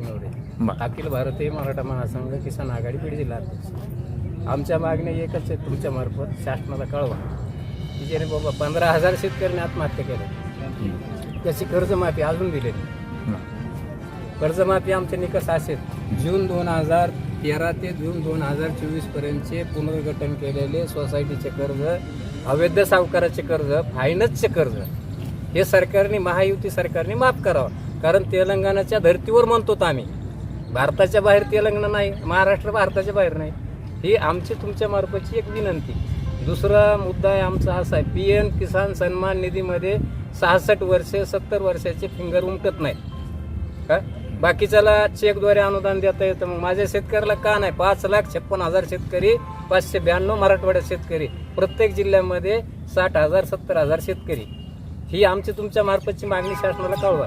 बरं. अखिल भारतीय मराठा महासंघ किसान आघाडी बीड जिल्हा अध्यक्ष आमच्या मागण्या एकच आहे तुमच्या मार्फत शासनाला कळवा. की ज्याने बाबा पंधरा हजार शेतकऱ्यांनी आत्महत्या केल्या. त्याची कर्जमाफी अजून दिलेली कर्जमाफी आमचे निकष असेल. जून दोन हजार तेरा ते जून दोन हजार चोवीस पर्यंतचे पुनर्गठन केलेले सोसायटीचे कर्ज अवैध सावकाराचे कर्ज फायनान्सचे कर्ज हे सरकारने महायुती सरकारने माफ करावं. कारण तेलंगणाच्या धर्तीवर म्हणतो आम्ही. भारताच्या बाहेर तेलंगणा नाही महाराष्ट्र भारताच्या बाहेर नाही. ही आमची तुमच्या मार्फतची एक विनंती. दुसरा मुद्दा आहे आमचा असा आहे पी एम किसान सन्मान निधीमध्ये सहासष्ट वर्षे सत्तर वर्षाचे फिंगर उमटत नाहीत. का? बाकीच्याला चेकद्वारे अनुदान देता येतं. मग माझ्या शेतकऱ्याला का नाही? पाच लाख छप्पन हजार शेतकरी पाचशे ब्याण्णव मराठवाड्यात शेतकरी. प्रत्येक जिल्ह्यामध्ये साठ हजार सत्तर हजार शेतकरी. ही आमची तुमच्या मार्फतची मागणी शासनाला कळवा.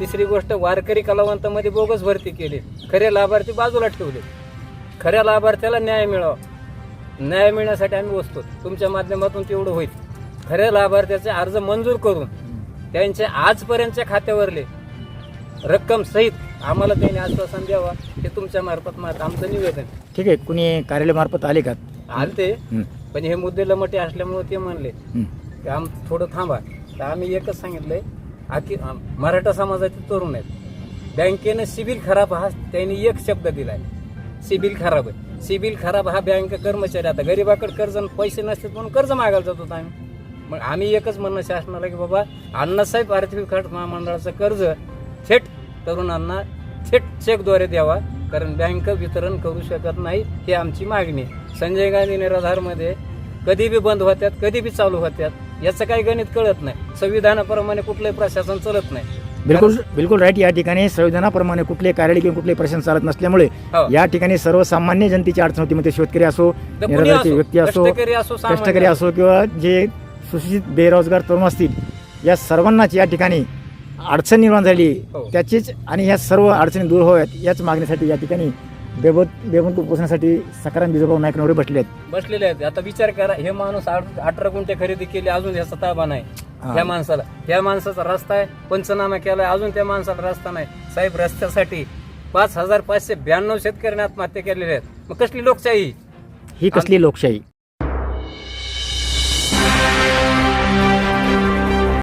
तिसरी गोष्ट वारकरी कलावंतामध्ये बोगस भरती केली. खरे लाभार्थी बाजूला ठेवले. खऱ्या लाभार्थ्याला न्याय मिळावा. न्याय मिळण्यासाठी आम्ही बसतो. तुमच्या माध्यमातून तेवढं होईल. खऱ्या लाभार्थ्याचे अर्ज मंजूर करून त्यांचे आजपर्यंतच्या खात्यावरले रक्कम सहित आम्हाला त्यांनी आश्वासन द्यावा. हे तुमच्या मार्फत आमचं निवेदन. ठीक आहे. कुणी कार्यालयामार्फत आले का? आलते. पण हे मुद्दे लमटे असल्यामुळे ते म्हणले. की आम थोडं थांबा. तर आम्ही एकच सांगितलंय आखी मराठा समाजाचे तरुण आहेत. बँकेनं सिबिल खराब हा त्यांनी एक शब्द दिलाय. सिबिल खराब आहे. सिबिल खराब हा बँक कर्मचारी आता गरीबाकडे कर्ज पैसे नसतात म्हणून कर्ज मागायला जातो आम्ही. मग आम्ही एकच म्हणणं शासनाला की बाबा अण्णासाहेब आर्थिक विकास महामंडळाचं कर्ज थेट तरुणांना थेट चेकद्वारे द्यावा कारण बँक वितरण करू शकत नाही ही आमची मागणी आहे. संजय गांधी निराधारमध्ये कधी बी बंद होत्यात कधी बी चालू होत्यात याचं काही गणित कळत नाही. संविधानाप्रमाणे कुठलंही प्रशासन चालत नाही. बिलकुल बिलकुल राईट या ठिकाणी संविधानाप्रमाणे कुठले कार्यालय किंवा कुठले प्रशासन चालत नसल्यामुळे हो. या ठिकाणी सर्वसामान्य जनतेची अडचण होती. मग ते शेतकरी असो तर कुणी निराधारची असो, व्यक्ती असो कष्टकरी असो सामान्य कष्टकरी असो किंवा जे सुशिक्षित बेरोजगार तरुण असतील या सर्वांनाच या ठिकाणी अडचण निर्माण झाली. हो. त्याचीच आणि ह्या सर्व अडचणी दूर व्हाव्यात याच मागणीसाठी या ठिकाणी बेबत बेबंत उपोषणासाठी सकाराम बिजोबा नायकनवरे बसले आहेत. बसलेले आहेत. आता विचार करा हे माणूस आठ- अठरा गुंठे खरेदी केली अजून याचा ताबा नाही. हा. ह्या माणसाला ह्या माणसाचा रस्ता आहे पंचनामा केलाय अजून त्या माणसाला रस्ता नाही. साहेब रस्त्यासाठी पाच हजार पाचशे ब्याण्णव शेतकऱ्यांनी आत्महत्या केलेल्या आहेत. मग कसली लोकशाही? ही कसली लोकशाही?